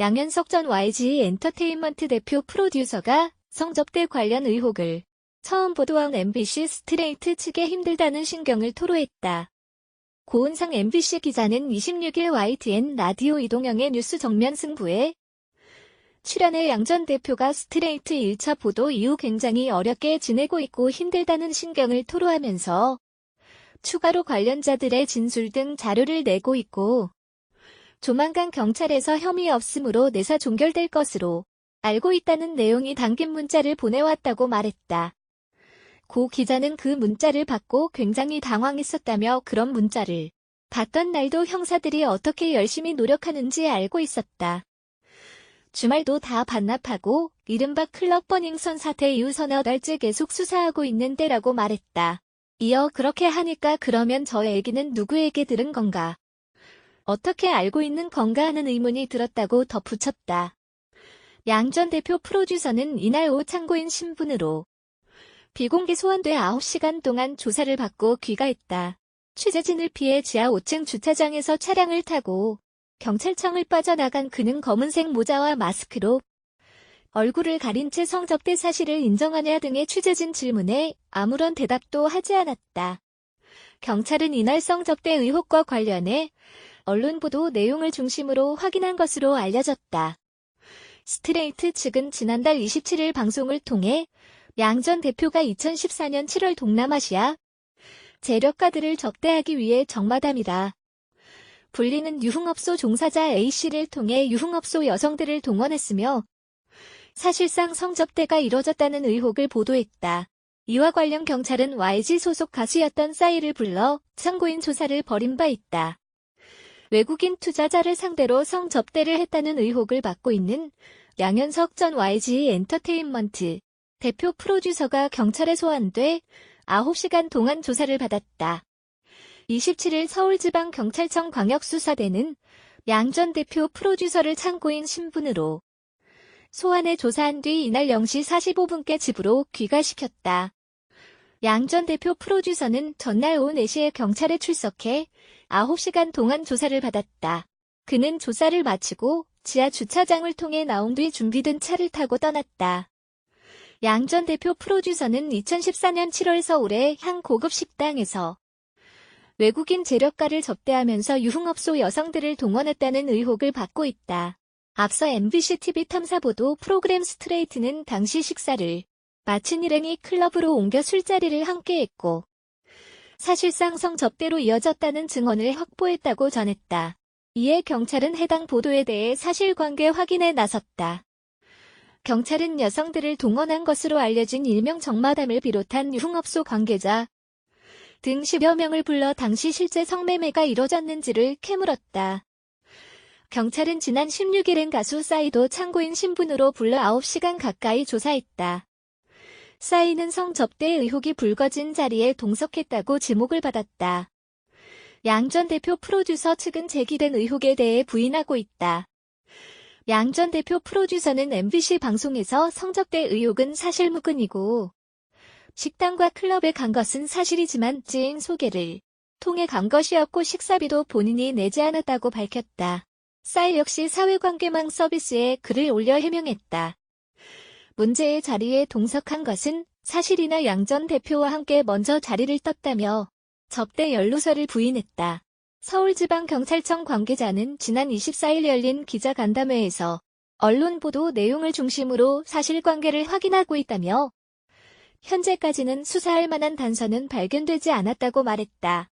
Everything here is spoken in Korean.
양현석 전 YG 엔터테인먼트 대표 프로듀서가 성접대 관련 의혹을 처음 보도한 MBC 스트레이트 측에 힘들다는 신경을 토로했다. 고은상 MBC 기자는 26일 YTN 라디오 이동영의 뉴스 정면 승부에 출연해 양 전 대표가 스트레이트 1차 보도 이후 굉장히 어렵게 지내고 있고 힘들다는 신경을 토로하면서 추가로 관련자들의 진술 등 자료를 내고 있고 조만간 경찰에서 혐의 없음으로 내사 종결될 것으로 알고 있다는 내용이 담긴 문자를 보내왔다고 말했다. 고 기자는 그 문자를 받고 굉장히 당황했었다며 그런 문자를 받던 날도 형사들이 어떻게 열심히 노력하는지 알고 있었다. 주말도 다 반납하고 이른바 클럽 버닝썬 사태 이후 서너 달째 계속 수사하고 있는 데라고 말했다. 이어 그렇게 하니까 그러면 저 얘기는 누구에게 들은 건가? 어떻게 알고 있는 건가 하는 의문이 들었다고 덧붙였다. 양 전 대표 프로듀서는 이날 오후 참고인 신분으로 비공개 소환돼 9시간 동안 조사를 받고 귀가했다. 취재진을 피해 지하 5층 주차장에서 차량을 타고 경찰청을 빠져나간 그는 검은색 모자와 마스크로 얼굴을 가린 채 성접대 사실을 인정하냐 등의 취재진 질문에 아무런 대답도 하지 않았다. 경찰은 이날 성접대 의혹과 관련해 언론 보도 내용을 중심으로 확인한 것으로 알려졌다. 스트레이트 측은 지난달 27일 방송을 통해 양 전 대표가 2014년 7월 동남아시아 재력가들을 접대하기 위해 정마담이다. 불리는 유흥업소 종사자 A씨를 통해 유흥업소 여성들을 동원했으며 사실상 성접대가 이뤄졌다는 의혹을 보도했다. 이와 관련 경찰은 YG 소속 가수였던 싸이를 불러 참고인 조사를 벌인 바 있다. 외국인 투자자를 상대로 성접대를 했다는 의혹을 받고 있는 양현석 전 YG 엔터테인먼트 대표 프로듀서가 경찰에 소환돼 9시간 동안 조사를 받았다. 27일 서울지방경찰청 광역수사대는 양 전 대표 프로듀서를 참고인 신분으로 소환해 조사한 뒤 이날 0시 45분께 집으로 귀가시켰다. 양 전 대표 프로듀서는 전날 오후 4시에 경찰에 출석해 9시간 동안 조사를 받았다. 그는 조사를 마치고 지하 주차장을 통해 나온 뒤 준비된 차를 타고 떠났다. 양 전 대표 프로듀서는 2014년 7월 서울의 한 고급 식당에서 외국인 재력가를 접대하면서 유흥업소 여성들을 동원했다는 의혹을 받고 있다. 앞서 MBC TV 탐사보도 프로그램 스트레이트는 당시 식사를 마친 일행이 클럽으로 옮겨 술자리를 함께했고 사실상 성접대로 이어졌다는 증언을 확보했다고 전했다. 이에 경찰은 해당 보도에 대해 사실관계 확인에 나섰다. 경찰은 여성들을 동원한 것으로 알려진 일명 정마담을 비롯한 유흥업소 관계자 등 10여 명을 불러 당시 실제 성매매가 이뤄졌는지를 캐물었다. 경찰은 지난 16일엔 가수 싸이도 참고인 신분으로 불러 9시간 가까이 조사했다. 싸이는 성접대 의혹이 불거진 자리에 동석했다고 지목을 받았다. 양 전 대표 프로듀서 측은 제기된 의혹에 대해 부인하고 있다. 양 전 대표 프로듀서는 MBC 방송에서 성접대 의혹은 사실무근이고 식당과 클럽에 간 것은 사실이지만 지인 소개를 통해 간 것이었고 식사비도 본인이 내지 않았다고 밝혔다. 싸이 역시 사회관계망 서비스에 글을 올려 해명했다. 문제의 자리에 동석한 것은 사실이나 양 전 대표와 함께 먼저 자리를 떴다며 접대 연루설을 부인했다. 서울지방경찰청 관계자는 지난 24일 열린 기자간담회에서 언론 보도 내용을 중심으로 사실관계를 확인하고 있다며 현재까지는 수사할 만한 단서는 발견되지 않았다고 말했다.